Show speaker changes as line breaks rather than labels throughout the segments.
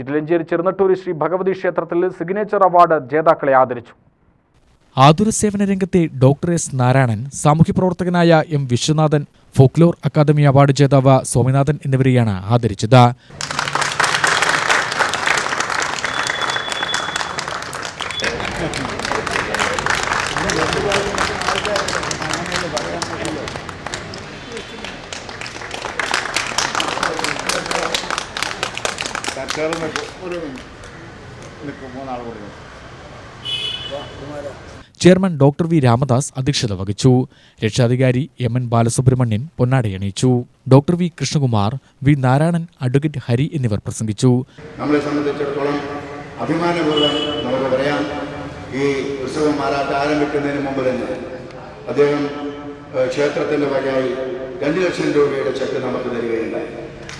ചിറ്റിലഞ്ചേരി ചെറുനട്ടൂരി ശ്രീ ഭഗവതി ക്ഷേത്രത്തിൽ signature award ജേതാക്കളെ ആദരിച്ചു.
ആതുര സേവന രംഗത്തെ ഡോക്ടർ എസ് നാരായണൻ സാമൂഹ്യ പ്രവർത്തകനായ M Viswanathan folklore academy award ജേതാവ് സ്വാമിനാഥൻ എന്നിവരെയാണ് ആദരിച്ചത്.
തൽക്കാലം നിൽക്കും ഒരു നിൽക്കും മൂന്നാൾ
ചെയർമാൻ ഡോക്ടർ വി രാമദാസ് അധ്യക്ഷത വഹിച്ചു. രക്ഷാധികാരി M N Balasubramanian പൊന്നാടയണിയിച്ചു doctor V Krishnakumar V Narayanan advocate Hari എന്നിവർ പ്രസംഗിച്ചു.
നമ്മളെ സംബന്ധിച്ചിടത്തോളം അഭിമാനപൂർവം നമുക്ക് പറയാം ഈ ഉത്സവം മാറാട്ട് ആരംഭിക്കുന്നതിന് മുമ്പ് തന്നെ അദ്ദേഹം ക്ഷേത്രത്തിന്റെ വകയായി രണ്ട് ലക്ഷം രൂപയുടെ ചെക്ക് നമുക്ക് തരികയുണ്ടായി.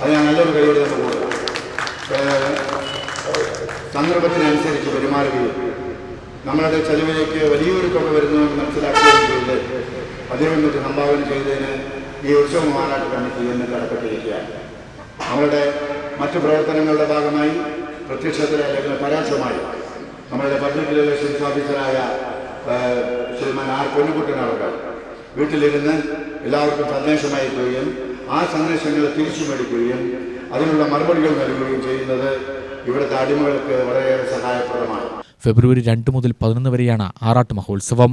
അത് ഞാൻ നല്ലൊരു കൈയോടെ നമുക്ക് കൊടുക്കാം. സന്ദർഭത്തിനനുസരിച്ച് പെരുമാറുകയും നമ്മളുടെ ചെലവിലേക്ക് വലിയൊരു തുക വരുന്നുവെന്ന് മനസ്സിലാക്കുകയും ചെയ്ത് അതിനുവേണ്ടി സംഭാവന ചെയ്തതിന് ഈ ഉത്സവ മാറാട്ട് കമ്മിറ്റി എന്ന് കടപ്പെട്ടിരിക്കുകയാണ്. നമ്മളുടെ മറ്റു പ്രവർത്തനങ്ങളുടെ ഭാഗമായി പ്രത്യക്ഷത്തിൽ അല്ലെങ്കിൽ പരാശമായി നമ്മളുടെ പബ്ലിക് റിലേഷൻസ് ഓഫീസറായ ശ്രീമാൻ ആർ പൊന്നുകുട്ടൻ വീട്ടിലിരുന്ന് എല്ലാവർക്കും സന്ദേശം അയക്കുകയും ആ സന്ദേശങ്ങൾ തിരിച്ചു മേടിക്കുകയും അതിനുള്ള മറുപടികൾ നൽകുകയും ചെയ്യുന്നത് ഇവിടുത്തെ അടിമകൾക്ക് വളരെയേറെ സഹായപ്രദമാണ്.
ഫെബ്രുവരി രണ്ട് മുതൽ പതിനൊന്ന് വരെയാണ് ആറാട്ട് മഹോത്സവം.